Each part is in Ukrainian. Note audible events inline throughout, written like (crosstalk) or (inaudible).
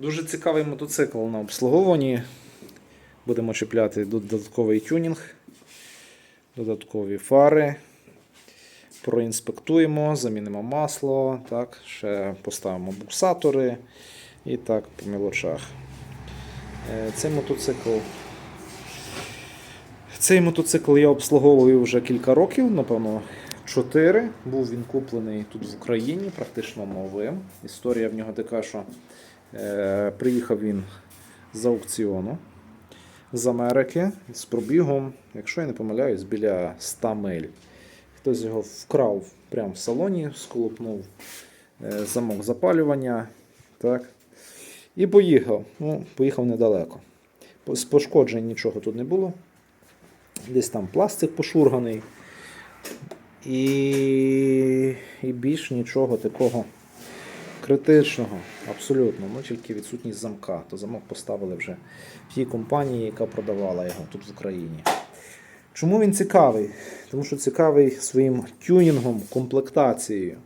Дуже цікавий мотоцикл на обслуговуванні. Будемо чіпляти додатковий тюнінг, додаткові фари. Проінспектуємо, замінимо масло, так, ще поставимо буксатори і так по мілочах. Е, Цей мотоцикл. Цей мотоцикл я обслуговую вже кілька років, напевно, 4. Був він куплений тут в Україні, практично новим. Історія в нього така, що приїхав він з аукціону з Америки з пробігом, якщо я не помиляюсь, біля 100 миль. Хтось його вкрав прямо в салоні, сколупнув е, замок запалювання. Так. І поїхав. Ну, поїхав недалеко. З пошкоджень нічого тут не було. Десь там пластик пошурганий. І, і більш нічого такого критичного, абсолютно. Ну, тільки відсутність замка. То замок поставили вже в тій компанії, яка продавала його тут в Україні. Чому він цікавий? Тому що цікавий своїм тюнінгом, комплектацією.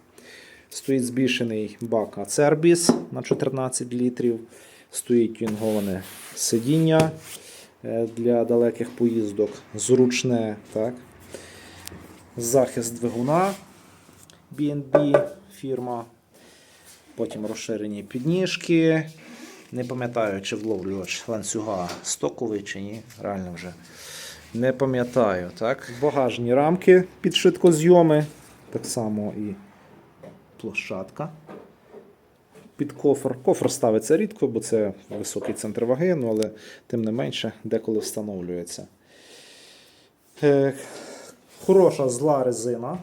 Стоїть збільшений бак Ацербіс на 14 літрів. Стоїть тюнговане сидіння е, для далеких поїздок, зручне. Так? Захист двигуна BNB фірма. Потім розширені підніжки. Не пам'ятаю, чи вловлювач ланцюга стоковий чи ні. Реально вже не пам'ятаю. Так? Багажні рамки під швидкозйоми. Так само і площадка. Під кофр. Кофр ставиться рідко, бо це високий центр ваги, ну, але тим не менше деколи встановлюється. Е, хороша зла резина.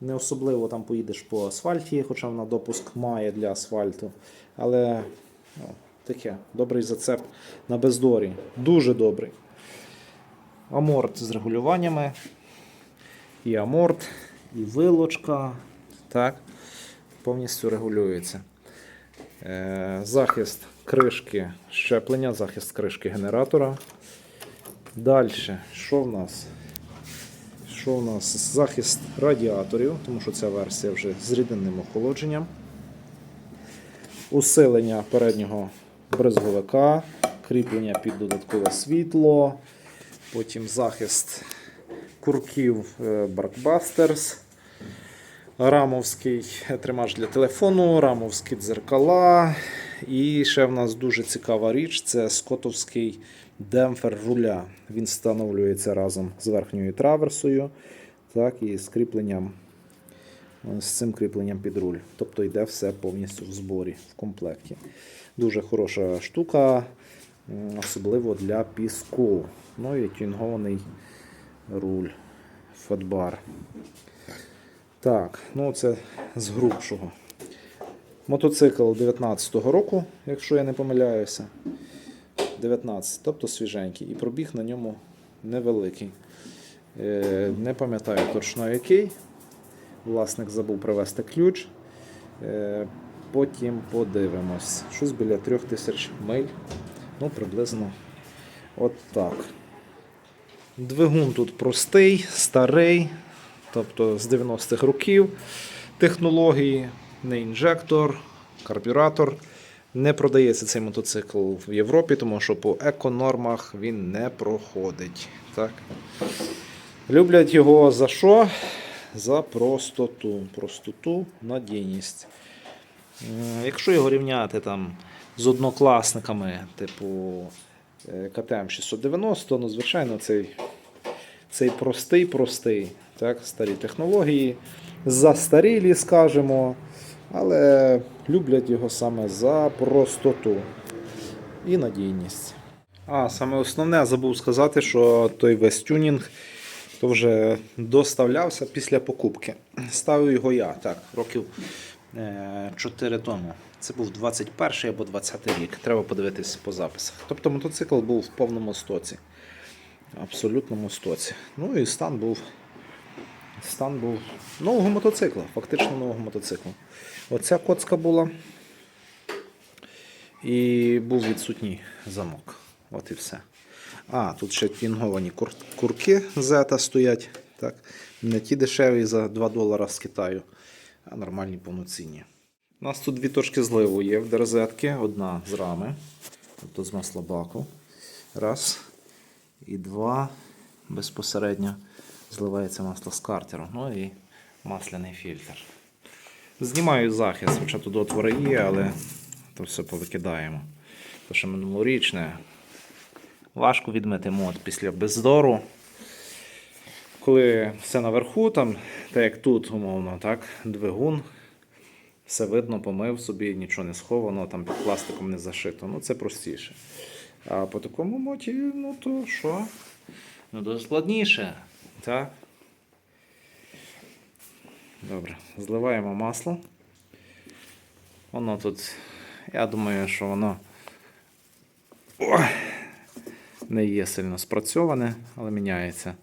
Не особливо там поїдеш по асфальті, хоча вона допуск має для асфальту. Але ну, таке, добрий зацеп на бездорі. Дуже добрий. Аморт з регулюваннями. І аморт, і вилочка. Так, повністю регулюється. Е, захист кришки щеплення, захист кришки генератора. Далі, що в нас? Що в нас? Захист радіаторів, тому що ця версія вже з рідинним охолодженням. Усилення переднього бризговика, кріплення під додаткове світло, потім захист курків е, Barkbusters, рамовський тримач для телефону, рамовські дзеркала. І ще в нас дуже цікава річ це скотовський демпфер руля. Він встановлюється разом з верхньою траверсою так, і з кріпленням. е, З цим кріпленням під руль. Тобто йде все повністю в зборі, в комплекті. Дуже хороша штука, особливо для піску. Ну і тюнгований руль, фотбар. Так, ну це з грубшого. Мотоцикл 19-го року, якщо я не помиляюся. 19, тобто свіженький. І пробіг на ньому невеликий. Е, Не пам'ятаю точно який. Власник забув привезти ключ. Е, Потім подивимось. Щось біля 3000 миль. Ну, приблизно от так. Двигун тут простий, старий, тобто з 90-х років технології, не інжектор, карбюратор. Не продається цей мотоцикл в Європі, тому що по еконормах він не проходить. Так? Люблять його за що? За простоту. Простоту, надійність. Якщо його рівняти там з однокласниками, типу е, КТМ 690, ну, звичайно, цей, цей простий, простий, так, старі технології, застарілі, скажімо, але люблять його саме за простоту і надійність. А, саме основне забув сказати, що той весь тюнінг то вже доставлявся після покупки. Ставив його я так, років 4 тому. Це був 21 або 20 рік. Треба подивитись по записах. Тобто мотоцикл був в повному стоці. Абсолютному стоці. Ну і стан був. Стан був нового мотоцикла, фактично нового мотоцикла. Оця коцка була. І був відсутній замок. От і все. А, тут ще тінговані кур- курки зета стоять. Так. Не ті дешеві за 2 долара з Китаю, а нормальні повноцінні. У нас тут дві точки зливу є в розетки. Одна з рами, тобто з маслобаку. Раз. І два. Безпосередньо зливається масло з картеру. Ну і масляний фільтр. Знімаю захист, хоча тут отвори є, але то все повикидаємо. То що минулорічне. Важко відмити мод після бездору. Коли все наверху, там, так як тут, умовно, так, двигун, все видно, помив собі, нічого не сховано, там під пластиком не зашито. Ну, це простіше. А по такому моті, ну то що? Ну, то складніше. Так? Добре, зливаємо масло. Воно тут, я думаю, що воно Ой, не є сильно спрацьоване, але міняється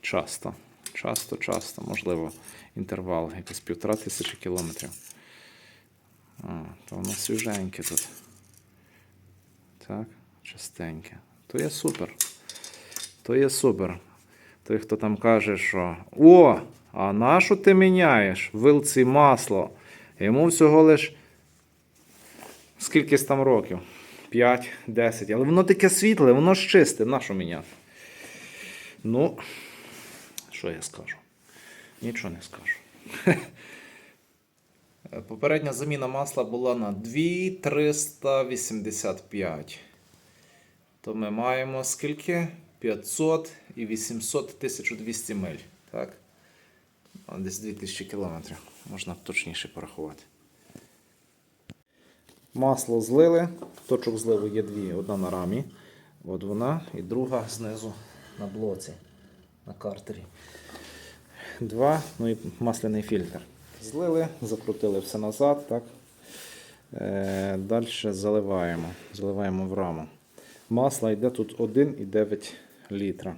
часто. Часто, часто, можливо, інтервал якийсь півтора тисячі кілометрів. А, то воно свіженьке тут. Так, частеньке. То є супер. То є супер. Той, хто там каже, що О, а на що ти міняєш? Вилці масло. Йому всього лиш скільки там років? 5, 10. Але воно таке світле, воно ж чисте. На що міняти? Ну, що я скажу? Нічого не скажу. (laughs) Попередня заміна масла була на 2385. То ми маємо скільки? 500 і 800 1200 миль. Так? Десь 2000 кілометрів. Можна точніше порахувати. Масло злили. Точок зливу є дві. Одна на рамі. От вона, і друга знизу на блоці. На картері. Два, ну і масляний фільтр. Злили, закрутили все назад. Так. Е, Далі заливаємо. Заливаємо в раму. Масло йде тут 1,9 літра.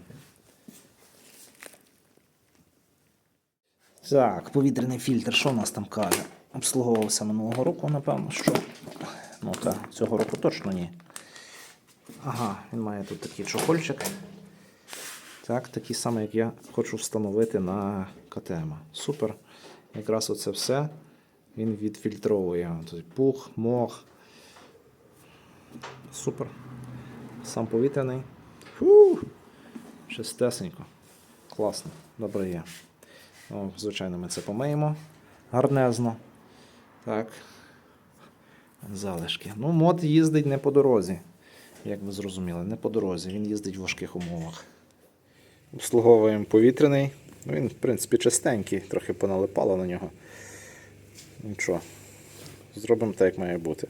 Так, повітряний фільтр, що у нас там каже? Обслуговувався минулого року, напевно, що. Ну так, цього року точно ні. Ага, він має тут такий чохольчик. Так, такий самий, як я хочу встановити на КТМ. Супер. Якраз оце все він відфільтровує. Тут пух, мох. Супер. Сам повітряний. Фу! Чистесенько. Класно, добре є. Ну, звичайно, ми це помиємо гарнезно. Так. Залишки. Ну, мод їздить не по дорозі. Як ви зрозуміли, не по дорозі. Він їздить в важких умовах. Обслуговуємо повітряний. Ну, Він, в принципі, чистенький, трохи поналипало на нього. Нічого. Зробимо так, як має бути.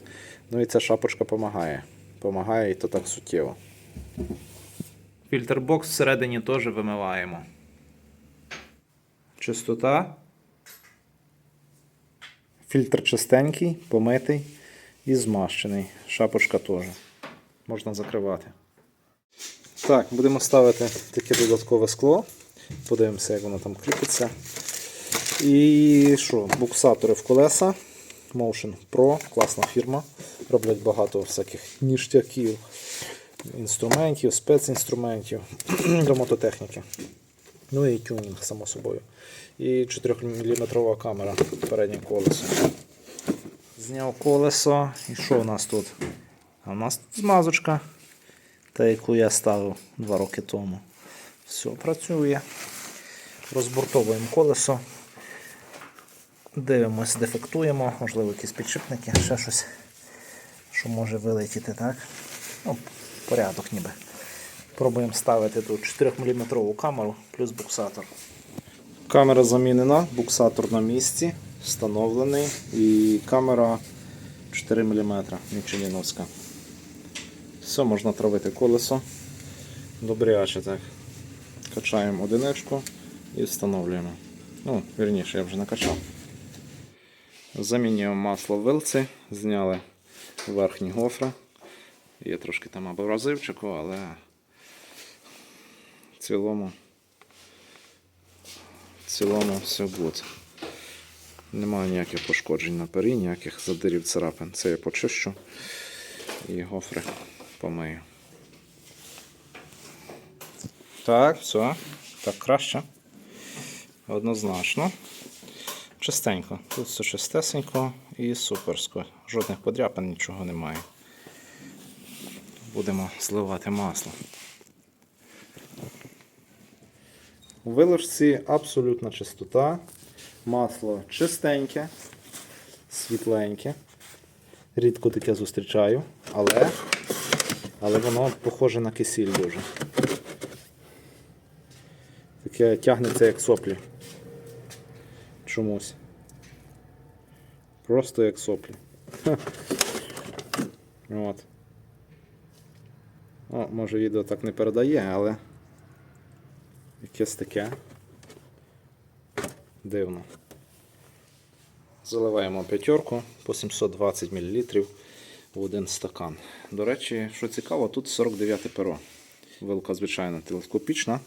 Ну і ця шапочка допомагає. Помагає і то так суттєво. Фільтрбокс всередині теж вимиваємо. Чистота. Фільтр чистенький, помитий і змащений. Шапочка теж. Можна закривати. Так, будемо ставити таке додаткове скло. Подивимося, як воно там кріпиться. І що? Буксатори в колеса. Motion Pro, класна фірма. Роблять багато всяких ніштяків, інструментів, спецінструментів (clears throat) до мототехніки. Ну і тюнінг, само собою. І 4-мм камера переднє колесо. Зняв колесо. І що у нас тут? А у нас тут змазочка, та яку я ставив 2 роки тому. Все, працює. Розбортовуємо колесо. Дивимось, дефектуємо, можливо, якісь підшипники, ще щось, що може вилетіти, так? Ну, порядок ніби. Пробуємо ставити тут 4-мм камеру плюс буксатор. Камера замінена, буксатор на місці, встановлений і камера 4 мм Мічеліновська. Все, можна травити колесо. Добряче так. Качаємо одиничку і встановлюємо. Ну, вірніше, я вже накачав. Замінюємо масло вилці, зняли верхні гофри. Є трошки там абразивчику, але в цілому, в цілому все буде. Немає ніяких пошкоджень на пері, ніяких задирів царапин. Це я почищу і гофри помию. Так, все. Так краще. Однозначно. Чистенько. Тут все чистесенько і суперсько. Жодних подряпин, нічого немає. Будемо зливати масло. У виложці абсолютна чистота. Масло чистеньке, світленьке. Рідко таке зустрічаю, але, але воно похоже на кисіль дуже. Таке тягнеться як соплі. Чомусь. Просто як соплі. От. О, може відео так не передає, але якесь таке. Дивно. Заливаємо п'ятерку по 720 мл в один стакан. До речі, що цікаво, тут 49 перо. Вилка, звичайно, телескопічна,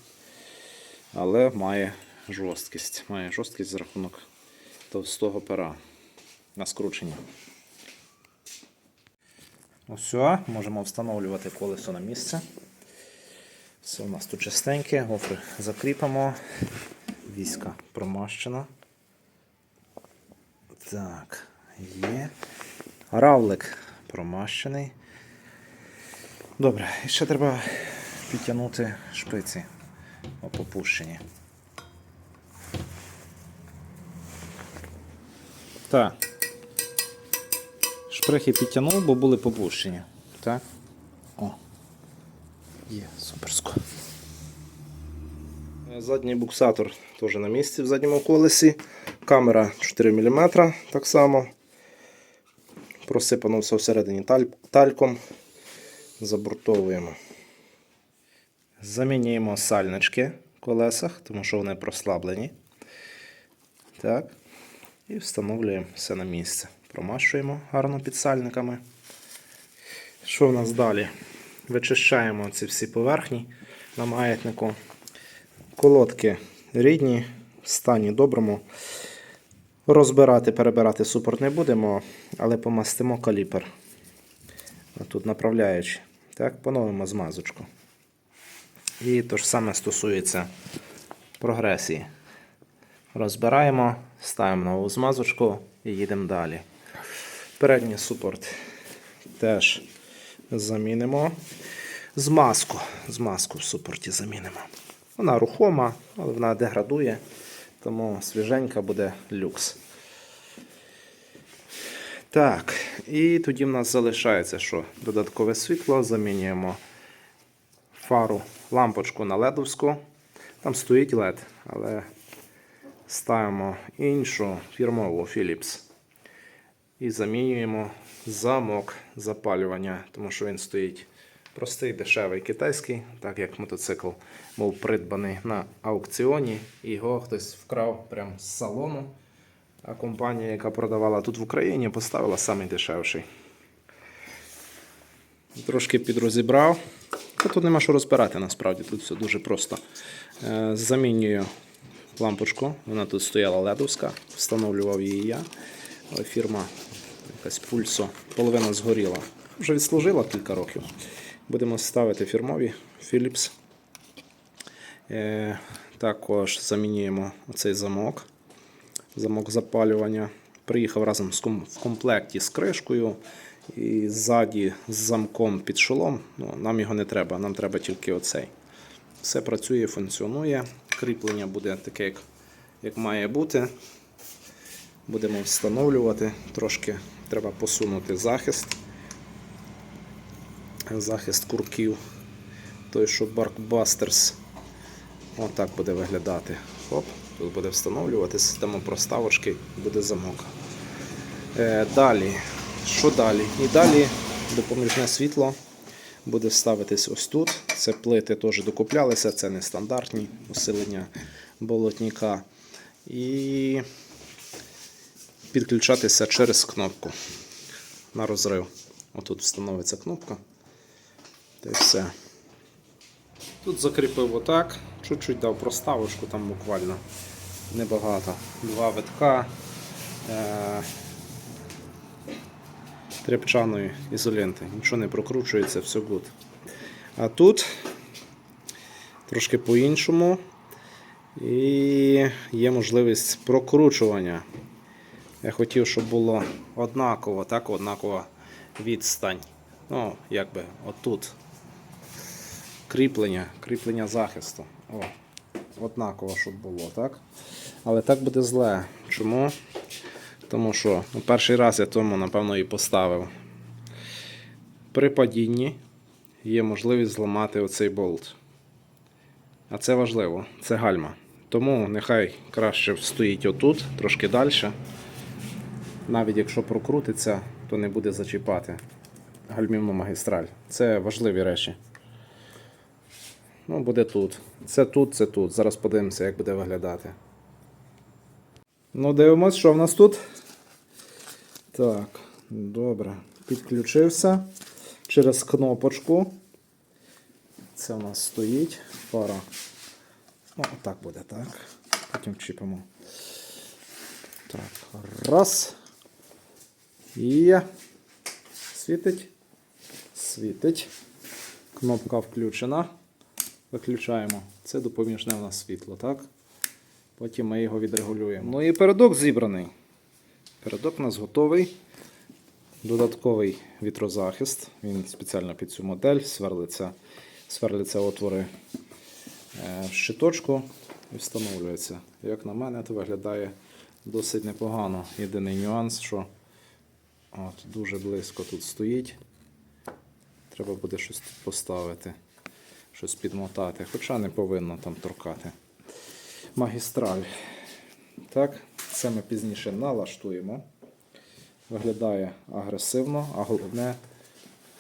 але має жорсткість. Має жорсткість за рахунок товстого пера на скручення. Все, можемо встановлювати колесо на місце. Все у нас тут чистеньке, гофри закріпимо. Віська промащена. Так, є. Равлик промащений. Добре, і ще треба підтягнути шпиці попущені. Так. Шпрехи підтягнув, бо були попущені. Так? О. Є, суперсько. Задній буксатор теж на місці в задньому колесі. Камера 4 мм так само. Просипано все всередині таль- тальком. Забуртовуємо. Замінюємо сальнички в колесах, тому що вони прослаблені. Так. І встановлюємо все на місце. Промащуємо гарно підсальниками. Що в нас далі? Вичищаємо ці всі поверхні на маятнику. Колодки рідні, в стані доброму. Розбирати, перебирати супорт не будемо, але помастимо каліпер. Тут направляючи. Так, поновимо змазочку. І те ж саме стосується прогресії. Розбираємо, ставимо нову змазочку і їдемо далі. Передній супорт теж замінимо. Змазку. Змазку в супорті замінимо. Вона рухома, але вона деградує, тому свіженька буде люкс. Так, і тоді в нас залишається, що додаткове світло, замінюємо фару, лампочку на ледовську. Там стоїть LED, але ставимо іншу фірмову Philips. І замінюємо замок запалювання, тому що він стоїть простий, дешевий китайський, так як мотоцикл був придбаний на аукціоні, і його хтось вкрав прямо з салону. А компанія, яка продавала тут в Україні, поставила самий дешевший. Трошки підрозібрав. Тут нема що розбирати насправді, тут все дуже просто. Е, Замінюю лампочку, вона тут стояла ледовська, встановлював її я. Фірма якась пульсо, половина згоріла. Вже відслужила кілька років. Будемо ставити фірмові Philips. Е, також замінюємо оцей замок. Замок запалювання. Приїхав разом в комплекті з кришкою і ззаді з замком під шолом. Ну, нам його не треба, нам треба тільки оцей. Все працює, функціонує. Кріплення буде таке, як, як має бути. Будемо встановлювати. Трошки треба посунути захист. Захист курків. Той, що Barkbusters. Отак буде виглядати. Хоп, тут буде встановлювати система проставочки, буде замок. Е, далі. Що далі? І далі допоміжне світло буде ставитись ось тут. Це плити теж докуплялися, це не стандартні усилення болотника. І підключатися через кнопку на розрив. Отут встановиться кнопка. Та й все. Тут закріпив отак, чуть-чуть дав проставочку, там буквально небагато. Два витка е- тряпчаної ізоленти. Нічого не прокручується, все good. А тут трошки по-іншому. І є можливість прокручування Я хотів, щоб було однаково, так, однакова відстань. Ну, якби отут. Кріплення, кріплення захисту. О, однаково, щоб було, так? Але так буде зле. Чому? Тому що ну, перший раз я тому, напевно, і поставив. При падінні є можливість зламати оцей болт. А це важливо, це гальма. Тому нехай краще стоїть отут, трошки далі. Навіть якщо прокрутиться, то не буде зачіпати гальмівну магістраль. Це важливі речі. Ну, буде тут. Це тут, це тут. Зараз подивимося, як буде виглядати. Ну, дивимось, що в нас тут. Так, добре. Підключився через кнопочку. Це у нас стоїть пара. Ну, отак буде, так. Потім чіпимо. Так, раз. Є. Світить. Світить. Кнопка включена. Виключаємо. Це допоміжне у нас світло, так? Потім ми його відрегулюємо. Ну і передок зібраний. Передок у нас готовий. Додатковий вітрозахист. Він спеціально під цю модель сверлиться, сверлиться отвори е, в щиточку і встановлюється. Як на мене, це виглядає досить непогано. Єдиний нюанс, що от, дуже близько тут стоїть. Треба буде щось тут поставити, щось підмотати, хоча не повинно там торкати. Магістраль. Так, це ми пізніше налаштуємо. Виглядає агресивно, а головне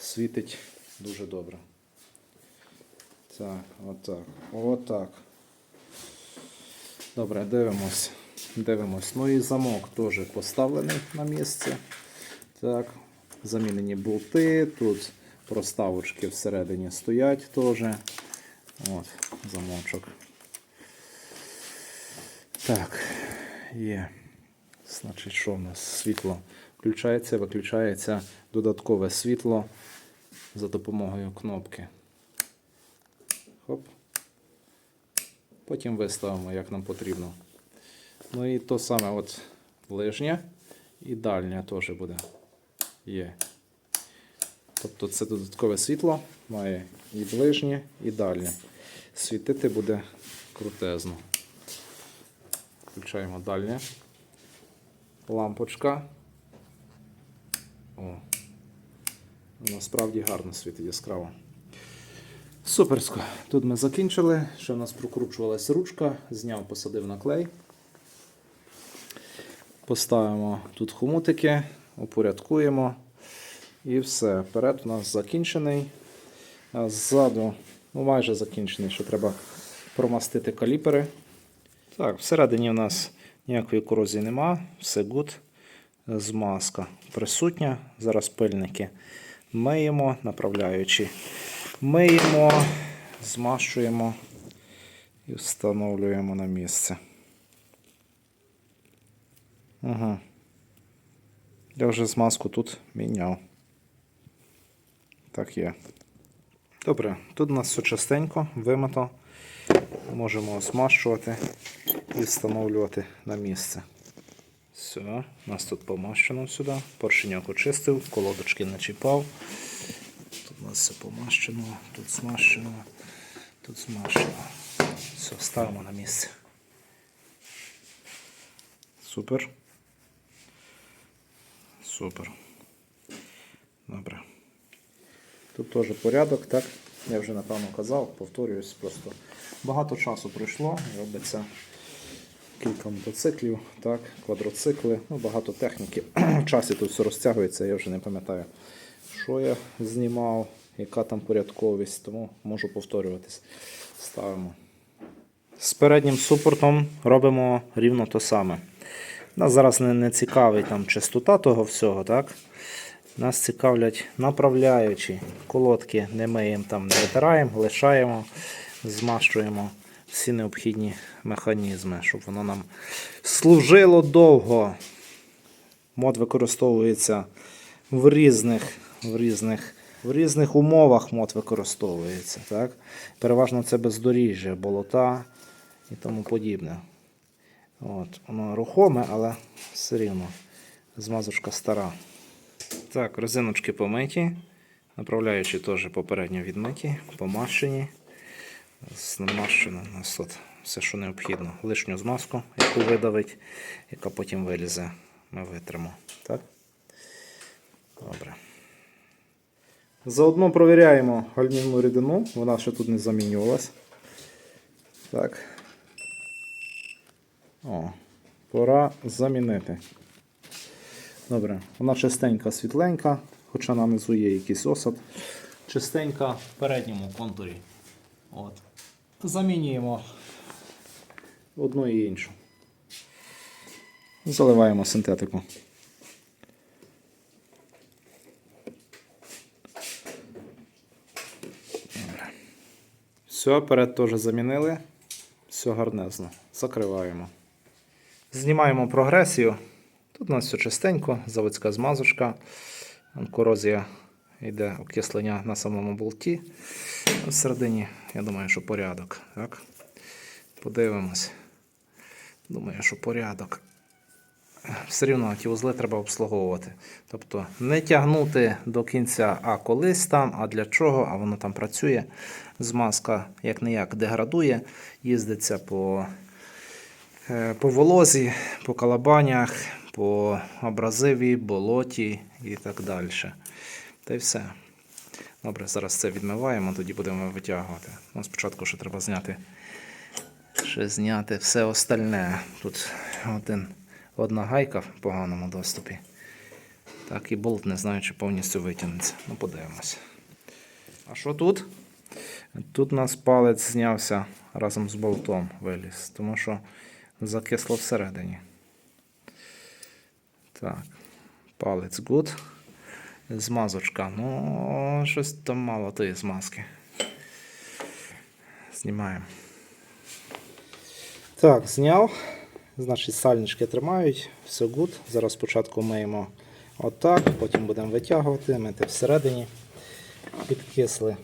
світить дуже добре. Так, отак. Отак. Добре, дивимось. Дивимось. Ну і замок теж поставлений на місце. Так, замінені болти. Тут проставочки всередині стоять теж. От, замочок. Так, є. Значить, що в нас? Світло включається, виключається додаткове світло за допомогою кнопки. Хоп. Потім виставимо, як нам потрібно. Ну і то саме от ближнє і дальнє теж буде. Є. Тобто це додаткове світло має і ближнє, і дальнє. Світити буде крутезно. Включаємо дальнє. Лампочка. О. Насправді гарно світить яскраво. Суперсько. Тут ми закінчили. Ще в нас прокручувалася ручка, зняв, посадив на клей. Поставимо тут хомутики, упорядкуємо. І все. Перед у нас закінчений. Ззаду, ну майже закінчений, що треба промастити каліпери. Так, всередині у нас ніякої корозії нема, все гуд. Змазка присутня. Зараз пильники миємо, направляючи. Миємо, змащуємо і встановлюємо на місце. Ага. Я вже змазку тут міняв. Так є. Добре, тут у нас все частенько, вимито. Можемо змащувати і встановлювати на місце. Все, у нас тут помащено сюди. Поршеньок очистив, колодочки начіпав. Тут у нас все помащено, тут змащено, тут змащено. Все, ставимо на місце. Супер. Супер. Добре. Тут теж порядок, так? Я вже напевно казав, повторююсь просто. Багато часу пройшло, робиться кілька мотоциклів, так, квадроцикли, ну, багато техніки. (clears throat) В часі тут все розтягується, я вже не пам'ятаю, що я знімав, яка там порядковість, тому можу повторюватись. Ставимо. З переднім супортом робимо рівно те саме. Нас зараз не, не цікавить там частота того всього, так? Нас цікавлять направляючі колодки, не миємо там, не витираємо, лишаємо, змащуємо всі необхідні механізми, щоб воно нам служило довго. Мод використовується в різних, в різних, в різних умовах мод використовується. Так? Переважно це бездоріжжя, болота і тому подібне. От, воно рухоме, але все рівно Змазочка стара. Так, резиночки помиті. Направляючі теж попередньо відмиті, помащені. Намащено у нас тут все, що необхідно. Лишню змазку, яку видавить, яка потім вилізе. Ми витримо. Так? Добре. Заодно провіряємо гальмівну рідину. Вона ще тут не замінювалась. Так. О, пора замінити. Добре, вона чистенька, світленька, хоча на низу є якийсь осад. Чистенька в передньому контурі. От. Замінюємо одну і іншу. Заливаємо синтетику. Добре. Все, перед теж замінили. Все гарнезно. Закриваємо. Знімаємо прогресію. Тут у нас все чистенько, заводська змазочка. Корозія йде окислення на самому болті. Всередині, я думаю, що порядок. Так? Подивимось. Думаю, що порядок. Все рівно ті вузли треба обслуговувати. Тобто не тягнути до кінця, а колись там, а для чого, а воно там працює. Змазка як не як деградує, їздиться по по волозі, по калабанях, по абразиві, болоті і так далі. Та й все. Добре, зараз це відмиваємо, тоді будемо витягувати. Ну, спочатку ще треба зняти. Ще зняти все остальне. Тут один, одна гайка в поганому доступі. Так, і болт не знаю, чи повністю витягнеться. Ну, подивимось. А що тут? Тут у нас палець знявся разом з болтом виліз, тому що закисло всередині. Так, палець good. Змазочка. Ну, щось там мало тої змазки. Знімаємо. Так, зняв. Значить, сальнички тримають, все good. Зараз спочатку миємо отак, потім будемо витягувати, мити всередині. Підкисли.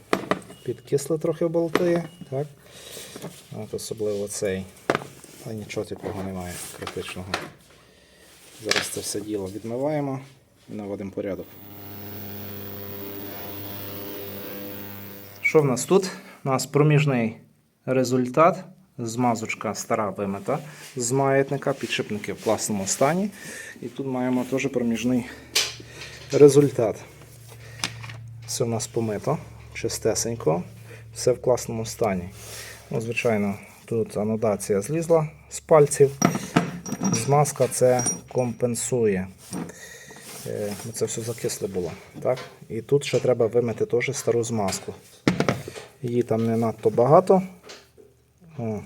Підкисли трохи болти. Так. От особливо цей. Та нічого такого немає критичного. Зараз це все діло відмиваємо і наводимо порядок. Що в нас тут? У нас проміжний результат. Змазочка стара вимита з маятника, підшипники в класному стані. І тут маємо теж проміжний результат. Все в нас помито, чистесенько, все в класному стані. Ну, звичайно, тут анодація злізла з пальців. Змазка це компенсує. Е, ну, Це все закисле було. Так? І тут ще треба вимити теж стару змазку. Її там не надто багато. О,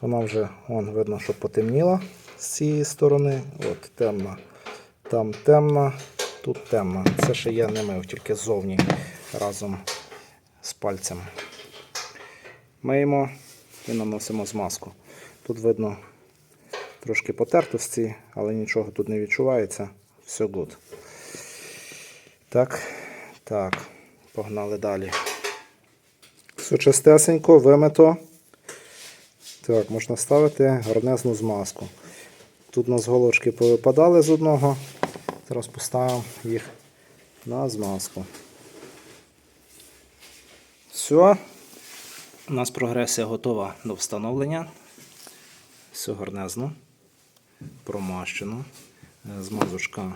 вона вже вон, видно, що потемніла з цієї сторони. От темна. Там темна, тут темна. Це ще я не мив, тільки ззовні разом з пальцями. Миємо і наносимо змазку. Тут видно трошки потертості, але нічого тут не відчувається. Все good. Так, так, погнали далі. Все чистесенько, вимито. Так, можна ставити гарнезну змазку. Тут у нас голочки повипадали з одного. Зараз поставимо їх на змазку. Все. У нас прогресія готова до встановлення. Все гарнезно, промащено. Е, Змазочка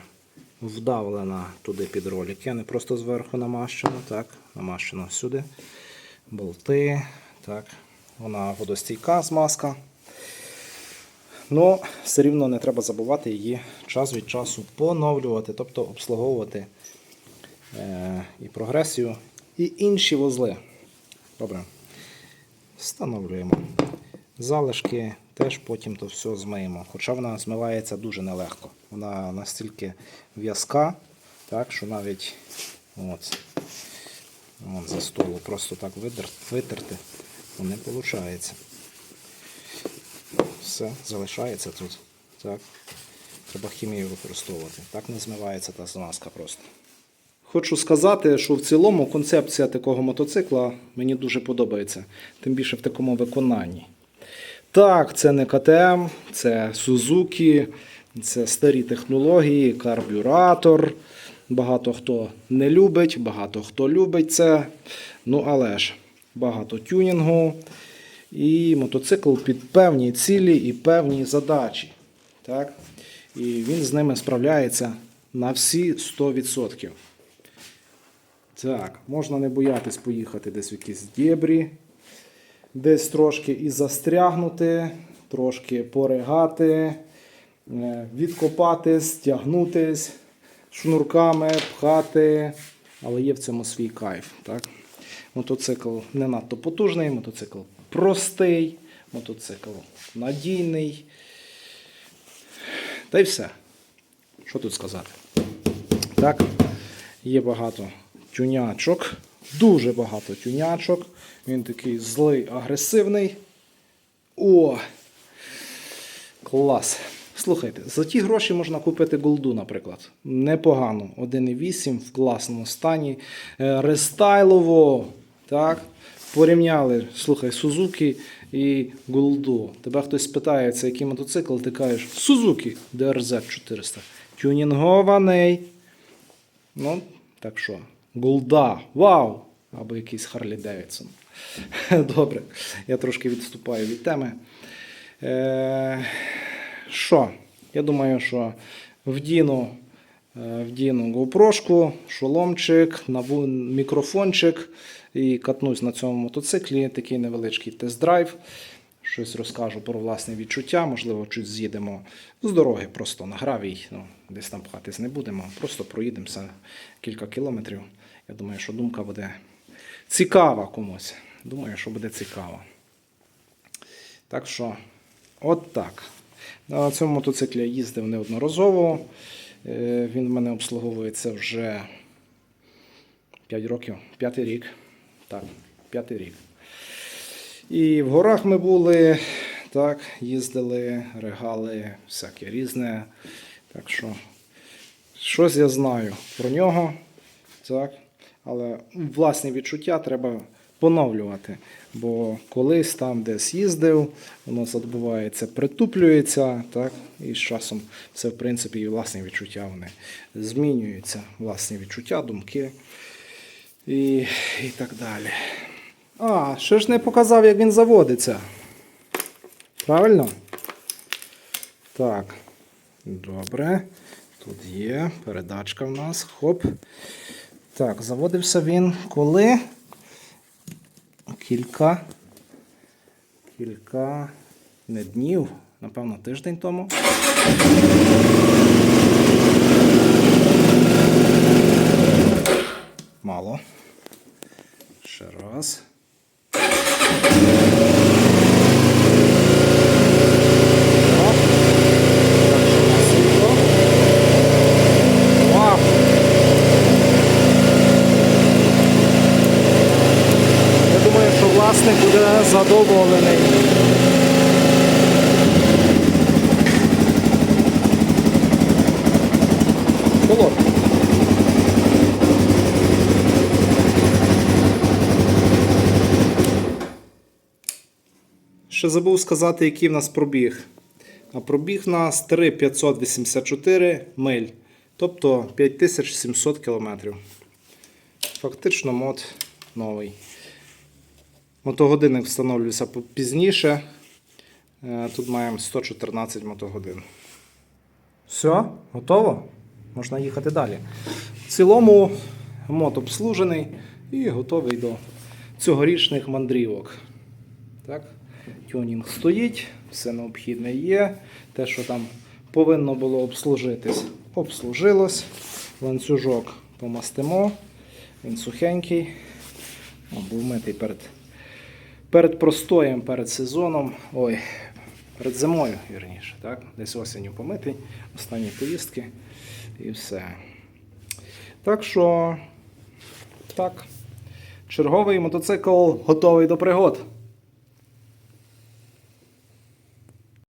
вдавлена туди під ролики, а не просто зверху намащено. Так, намащено сюди. Болти. Так. Вона водостійка змазка. Ну, все рівно не треба забувати її час від часу поновлювати, тобто обслуговувати е, і прогресію, і інші вузли. Добре. Встановлюємо. Залишки теж потім то все змиємо. Хоча вона змивається дуже нелегко. Вона настільки в'язка, так, що навіть от, от, за столу просто так витерти не виходить. Все, залишається тут. Так. Треба хімію використовувати. Так не змивається та змазка просто. Хочу сказати, що в цілому концепція такого мотоцикла мені дуже подобається, тим більше в такому виконанні. Так, це не КТМ, це Suzuki, Це старі технології, карбюратор. Багато хто не любить, багато хто любить це. Ну, але ж багато тюнінгу. І мотоцикл під певні цілі і певні задачі. Так? І він з ними справляється на всі 100%. Так, можна не боятись поїхати десь в якісь дєбрі, десь трошки і застрягнути, трошки поригати, е, відкопатись, тягнутись шнурками, пхати, але є в цьому свій кайф. Так? Мотоцикл не надто потужний, мотоцикл простий, мотоцикл надійний. Та й все. Що тут сказати? Так, є багато тюнячок, дуже багато тюнячок. Він такий злий, агресивний. О! Клас. Слухайте, за ті гроші можна купити голду, наприклад. Непогано. 1,8 в класному стані. Е, Рестайлово. Так? Порівняли, слухай, Сузуки і голду. Тебе хтось питає, це який мотоцикл, ти кажеш Сузуки DRZ 400. Тюнінгований. Ну, так що, голда, вау! Або якийсь Харлі Девідсон. (laughs) Добре, я трошки відступаю від теми. Е, що? Я думаю, що вдіну, е, вдіну GoPro, шоломчик, мікрофончик і катнусь на цьому мотоциклі. Такий невеличкий тест-драйв. Щось розкажу про власне відчуття, можливо, чуть з'їдемо з дороги, просто на гравій. Ну, десь там пхатись не будемо. Просто проїдемося кілька кілометрів. Я думаю, що думка буде цікава комусь. Думаю, що буде цікаво. Так що, от так. На цьому мотоциклі я їздив неодноразово. Е, Він в мене обслуговується вже 5 років, п'ятий рік. Так, п'ятий рік. І в горах ми були, так, їздили, регали, всяке різне. Так що, щось я знаю про нього. Так, але власні відчуття треба поновлювати. Бо колись там десь їздив, воно задбувається, притуплюється, так, і з часом це, в принципі, і власні відчуття вони змінюються. Власні відчуття, думки і, і так далі. А, ще ж не показав, як він заводиться. Правильно? Так. Добре. Тут є передачка в нас. Хоп. Так, заводився він коли? Кілька. Кілька не днів, напевно, тиждень тому. Мало. Ще раз. Так. Так, що у нас світло? Вау! Я думаю, що власник буде задоволений. Ще забув сказати, який в нас пробіг. А пробіг в нас 3584 миль, тобто 5700 кілометрів. Фактично мод новий. Мотогодинник встановлюється пізніше. Е, Тут маємо 114 мотогодин. Все, готово? Можна їхати далі. В цілому мод обслужений і готовий до цьогорічних мандрівок. Так? Тюнінг стоїть, все необхідне є. Те, що там повинно було обслужитись, обслужилось. Ланцюжок помастимо. Він сухенький. Був митий перед, перед простоєм, перед сезоном. Ой, перед зимою, вірніше. Так? Десь осінню помитий, останні поїздки і все. Так що, так. Черговий мотоцикл готовий до пригод.